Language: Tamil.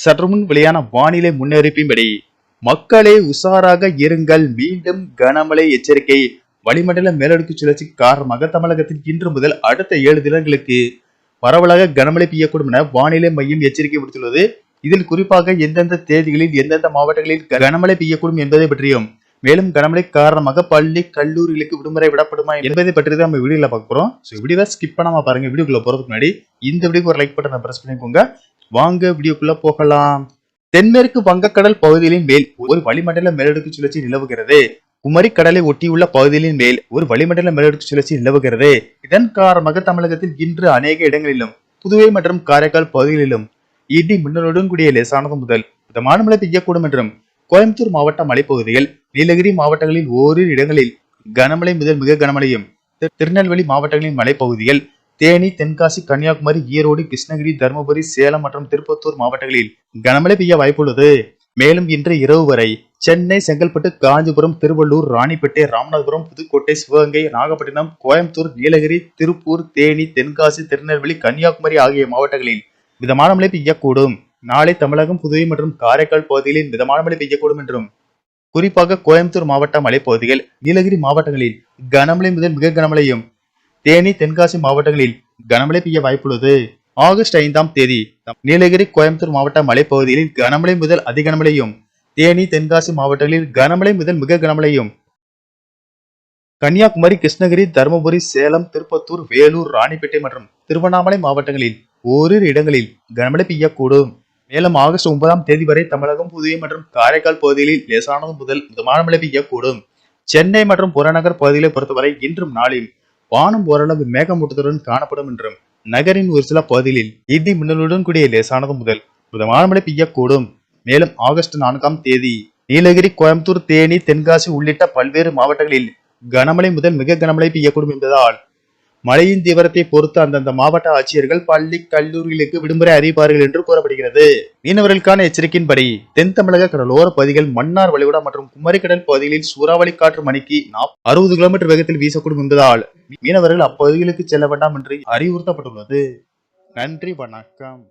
சற்றுமுன் வெளியான வானிலை முன்னறிப்பின்படி மக்களே உஷாராக இருங்கள். மீண்டும் கனமழை எச்சரிக்கை. வளிமண்டல மேலடுக்கு சுழற்சி காரணமாக தமிழகத்தில் இன்று முதல் அடுத்த ஏழு தினங்களுக்கு பரவலாக கனமழை பெய்யக்கூடும் என வானிலை மையம் எச்சரிக்கை விடுத்துள்ளது. இதில் குறிப்பாக எந்தெந்த தேதிகளில் எந்தெந்த மாவட்டங்களில் கனமழை பெய்யக்கூடும் என்பதை பற்றியும் மேலும் கனமழை காரணமாக பள்ளி கல்லூரிகளுக்கு விடுமுறை விடப்படுமா என்பதை பற்றி தான் நம்ம வீடியோல பார்க்குறோம் ஸோ வீடியோவை ஸ்கிப் பண்ணாமல் பாருங்க. வீடியோக்குள்ள போகிறதுக்கு முன்னாடி இந்த வீடியோக்கு ஒரு லைக் பட்டனை பிரஸ் பண்ணிக்கோங்க. வாங்க வீடியோக்குள்ள போகலாம். தென்மேற்கு வங்கக்கடல் பகுதிகளின் மேல் ஒரு வளிமண்டல மேலடுக்கு சுழற்சி நிலவுகிறது. குமரி கடலை ஒட்டியுள்ள பகுதிகளின் மேல் ஒரு வளிமண்டல மேலடுக்கு சுழற்சி நிலவுகிறது. இதன் காரணமாக தமிழகத்தில் இன்று அநேக இடங்களிலும் புதுவை மற்றும் காரைக்கால் பகுதிகளிலும் இடி மின்னலுடன் கூடிய லேசானது முதல் மிதமான மழை பெய்யக்கூடும் என்றும் கோயம்புத்தூர் மாவட்ட மலைப்பகுதியில் நீலகிரி மாவட்டங்களில் ஓரிரு இடங்களில் கனமழை முதல் மிக கனமழையும் திரு- திருநெல்வேலி மாவட்டங்களின் மலைப்பகுதிகள் தேனி தென்காசி கன்னியாகுமரி ஈரோடு கிருஷ்ணகிரி தருமபுரி சேலம் மற்றும் திருப்பத்தூர் மாவட்டங்களில் கனமழை பெய்ய வாய்ப்புள்ளது. மேலும் இன்று இரவு வரை சென்னை செங்கல்பட்டு காஞ்சிபுரம் திருவள்ளூர் ராணிப்பேட்டை ராமநாதபுரம் புதுக்கோட்டை சிவகங்கை நாகப்பட்டினம் கோயம்புத்தூர் நீலகிரி திருப்பூர் தேனி தென்காசி திருநெல்வேலி கன்னியாகுமரி ஆகிய மாவட்டங்களில் மிதமான மழை பெய்யக்கூடும். நாளை தமிழகம் புதுவை மற்றும் காரைக்கால் பகுதிகளில் மிதமான மழை பெய்யக்கூடும் என்றும் குறிப்பாக கோயம்புத்தூர் மாவட்ட மலைப்பகுதிகள் நீலகிரி மாவட்டங்களில் கனமழை முதல் மிக கனமழையும் தேனி தென்காசி மாவட்டங்களில் கனமழை பெய்ய வாய்ப்புள்ளது. ஆகஸ்ட் ஐந்தாம் தேதி நீலகிரி கோயம்புத்தூர் மாவட்ட மலைப்பகுதிகளில் கனமழை முதல் அதிகனமழையும் தேனி தென்காசி மாவட்டங்களில் கனமழை முதல் மிக கனமழையும். கன்னியாகுமரி கிருஷ்ணகிரி தருமபுரி சேலம் திருப்பத்தூர் வேலூர் ராணிப்பேட்டை மற்றும் திருவண்ணாமலை மாவட்டங்களில் ஓரிரு இடங்களில் கனமழை பெய்யக்கூடும். மேலும் ஆகஸ்ட் ஒன்பதாம் தேதி வரை தமிழகம் புதுவை மற்றும் காரைக்கால் பகுதிகளில் லேசானது முதல் மிதமான மழை பெய்யக்கூடும். சென்னை மற்றும் புறநகர் பகுதிகளை பொறுத்தவரை இன்றும் நாளையும் வானம் ஓரளவு மேகமூட்டத்துடன் காணப்படும் என்றும் நகரின் ஒரு சில பகுதிகளில் இடி மின்னலுடன் கூடிய லேசானது முதல் மிதமான மழை பெய்யக்கூடும். மேலும் ஆகஸ்ட் நான்காம் தேதி நீலகிரி கோயம்புத்தூர் தேனி தென்காசி உள்ளிட்ட பல்வேறு மாவட்டங்களில் கனமழை முதல் மிக கனமழை பெய்யக்கூடும் என்பதால் மழையின் தீவிரத்தை பொறுத்து அந்தந்த மாவட்ட ஆட்சியர்கள் பள்ளி கல்லூரிகளுக்கு விடுமுறை அறிவிப்பார்கள் என்று கூறப்படுகிறது. மீனவர்களுக்கான எச்சரிக்கையின்படி தென் தமிழக கடலோர பகுதிகள் மன்னார் வளைகுடா மற்றும் குமரிக்கடல் பகுதிகளில் சூறாவளி காற்று மணிக்கு அறுபது கிலோமீட்டர் வேகத்தில் வீசக்கூடும் என்பதால் மீனவர்கள் அப்பகுதிகளுக்கு செல்ல வேண்டாம் என்று அறிவுறுத்தப்பட்டுள்ளது. நன்றி வணக்கம்.